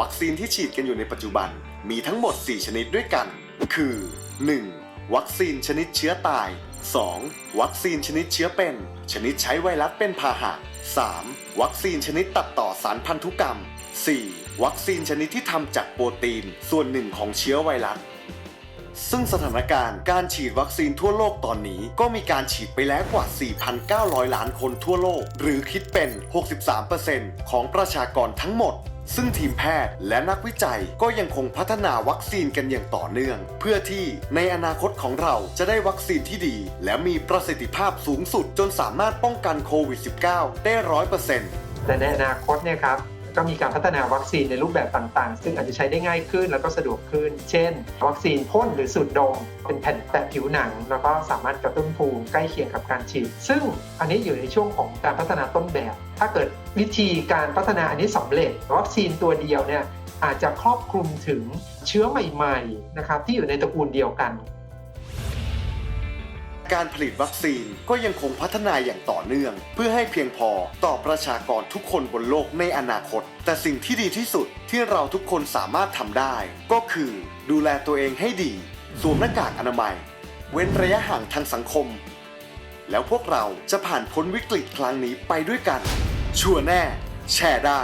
วัคซีนที่ฉีดกันอยู่ในปัจจุบันมีทั้งหมด 4 ชนิดด้วยกัน คือ 1. วัคซีนชนิดเชื้อตาย 2. วัคซีนชนิดเชื้อเป็น ชนิดใช้ไวรัสเป็นพาหะ 3. วัคซีนชนิดตัดต่อสารพันธุกรรม 4. วัคซีนชนิดที่ทำจากโปรตีน ส่วนหนึ่งของเชื้อไวรัส ซึ่งสถานการณ์การฉีดวัคซีนทั่วโลกตอนนี้ ก็มีการฉีดไปแล้วกว่า 4,900 ล้านคนทั่วโลก หรือคิดเป็น 63%ของประชากรทั้งหมด ซึ่งทีมแพทย์และนักวิจัยก็ยังคงพัฒนาวัคซีนกันอย่างต่อเนื่อง เพื่อที่ในอนาคตของเราจะได้วัคซีนที่ดี และมีประสิทธิภาพสูงสุดจนสามารถป้องกันโควิด -19 ได้ร้อยเปอร์เซ็นต์แต่ในอนาคตเนี่ยครับ ก็มีการพัฒนาวัคซีนในรูปแบบต่างๆ ซึ่งอาจจะใช้ได้ง่ายขึ้นแล้วก็สะดวกขึ้น เช่น วัคซีนพ่นหรือสูดดม เป็นแผ่นแปะผิวหนัง แล้วก็สามารถกระตุ้นภูมิใกล้เคียงกับการฉีด ซึ่งอันนี้อยู่ในช่วงของการพัฒนาต้นแบบ ถ้าเกิดวิธีการพัฒนาอันนี้สำเร็จ วัคซีนตัวเดียวเนี่ยอาจจะครอบคลุมถึงเชื้อใหม่ๆนะครับที่อยู่ในตระกูลเดียวกัน การผลิตวัคซีนก็ยังคงพัฒนาอย่างต่อเนื่อง เพื่อให้เพียงพอต่อประชากรทุกคนบนโลกในอนาคต แต่สิ่งที่ดีที่สุดที่เราทุกคนสามารถทำได้ ก็คือดูแลตัวเองให้ดี สวมหน้ากากอนามัย เว้นระยะห่างทางสังคม แล้วพวกเราจะผ่านพ้นวิกฤตครั้งนี้ไปด้วยกัน ชัวร์แน่ แชร์ได้